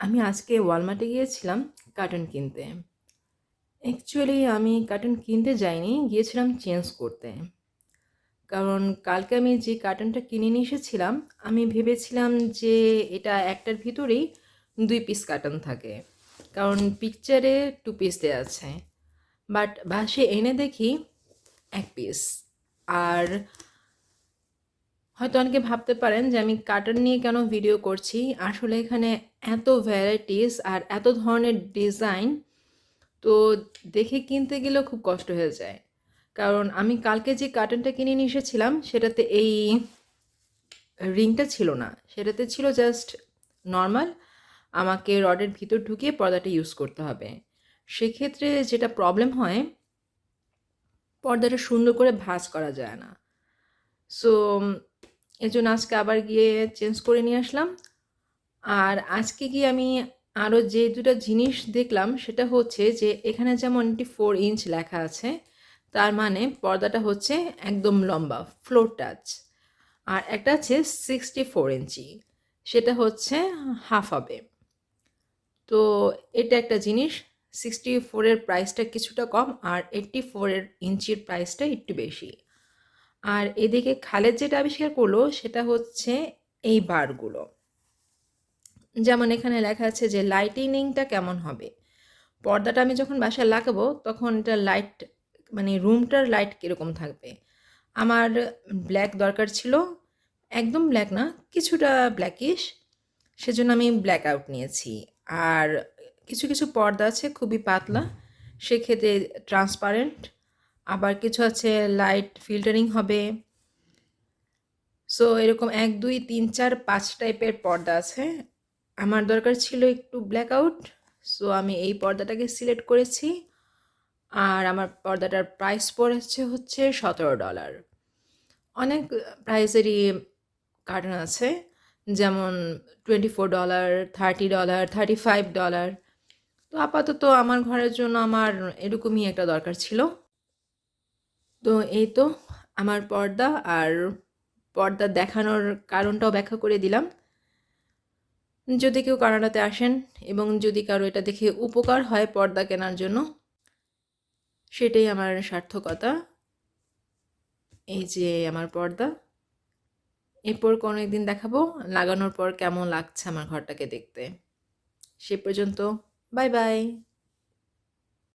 আমি আজকে ওয়ালমার্টে গিয়েছিলাম কার্টন কিনতে। অ্যাকচুয়ালি আমি কার্টন কিনতে যাইনি, গিয়েছিলাম চেঞ্জ করতে। কারণ কালকে আমি যে কার্টনটা কিনে নিয়ে এসেছিলাম, আমি ভেবেছিলাম যে এটা একটার ভিতরেই দুই পিস কার্টন থাকে। কারণ পিকচারে টু পিস দেওয়া আছে। বাট বাসে এনে দেখি এক পিস আর হয়তো অনেকে ভাবতে পারেন যে আমি কার্টন নিয়ে কেন ভিডিও করছি? আসলে এখানে এত ভ্যারাইটিস আর এত ধরনের ডিজাইন তো দেখে কিনতে গেলেও খুব কষ্ট হয়ে যায়। কারণ আমি কালকে যে কার্টনটা কিনে নিয়ে এসেছিলাম, সেটাতে এই রিংটা ছিল না। সেটাতে ছিল জাস্ট নর্মাল আমাকে রডের ভিতর ঢুকিয়ে পর্দাটা ইউজ করতে হবে। সেক্ষেত্রে যেটা প্রবলেম হয়, পর্দাটা সুন্দর করে ভাঁজ করা যায় না। সো এই জন্য আজকে আবার গিয়ে চেঞ্জ করে নিয়ে আসলাম। আর আজকে গিয়ে আমি আরও যে দুটো জিনিস দেখলাম, সেটা হচ্ছে যে এখানে যেমন একটি ফোর ইঞ্চ লেখা আছে, তার মানে পর্দাটা হচ্ছে একদম লম্বা ফ্লোর টাচ আর একটা আছে সিক্সটি ফোর ইঞ্চি সেটা হচ্ছে হাফ হবে। তো এটা একটা জিনিস সিক্সটি ফোরের প্রাইসটা কিছুটা কম, আর এইট্টি ফোরের ইঞ্চির প্রাইসটা একটু বেশি। আর এদিকে খালেদ যেটা আবিষ্কার করল সেটা হচ্ছে এই বারগুলো। যেমন এখানে লেখা আছে যে লাইটিনিংটা কেমন হবে? পর্দাটা আমি যখন বাসায় লাগাবো তখন এটা লাইট মানে রুমটার লাইট কীরকম থাকবে? আমার ব্ল্যাক দরকার ছিল, একদম ব্ল্যাক না, কিছুটা ব্ল্যাকিশ সেজন্য আমি ব্ল্যাক আউট নিয়েছি। আর কিছু কিছু পর্দা আছে খুবই পাতলা, সেক্ষেত্রে ট্রান্সপারেন্ট আবার কিছু আছে লাইট ফিল্টারিং হবে। সো এরকম এক, দুই, তিন, চার, পাঁচ টাইপের পর্দা আছে। আমার দরকার ছিল একটু ব্ল্যাক আউট সো আমি এই পর্দাটাকে সিলেক্ট করেছি। আর আমার পর্দাটার প্রাইস পড়েছে হচ্ছে সতেরো ডলার অনেক প্রাইসেরই কার্টন আছে, যেমন twenty four dollar thirty dollar thirty five dollar তো আপাতত আমার ঘরের জন্য আমার এরকমই একটা দরকার ছিল। তো এই তো আমার পর্দা আর পর্দা দেখানোর কারণটাও ব্যাখ্যা করে দিলাম। যদি কেউ কানাডাতে আসেন এবং যদি কারও এটা দেখে উপকার হয় পর্দা কেনার জন্য, সেটাই আমার সার্থকতা। এই যে আমার পর্দা। এরপর কোনো একদিন দেখাবো, লাগানোর পর কেমন লাগছে আমার ঘরটাকে দেখতে। সে পর্যন্ত, বাই বাই।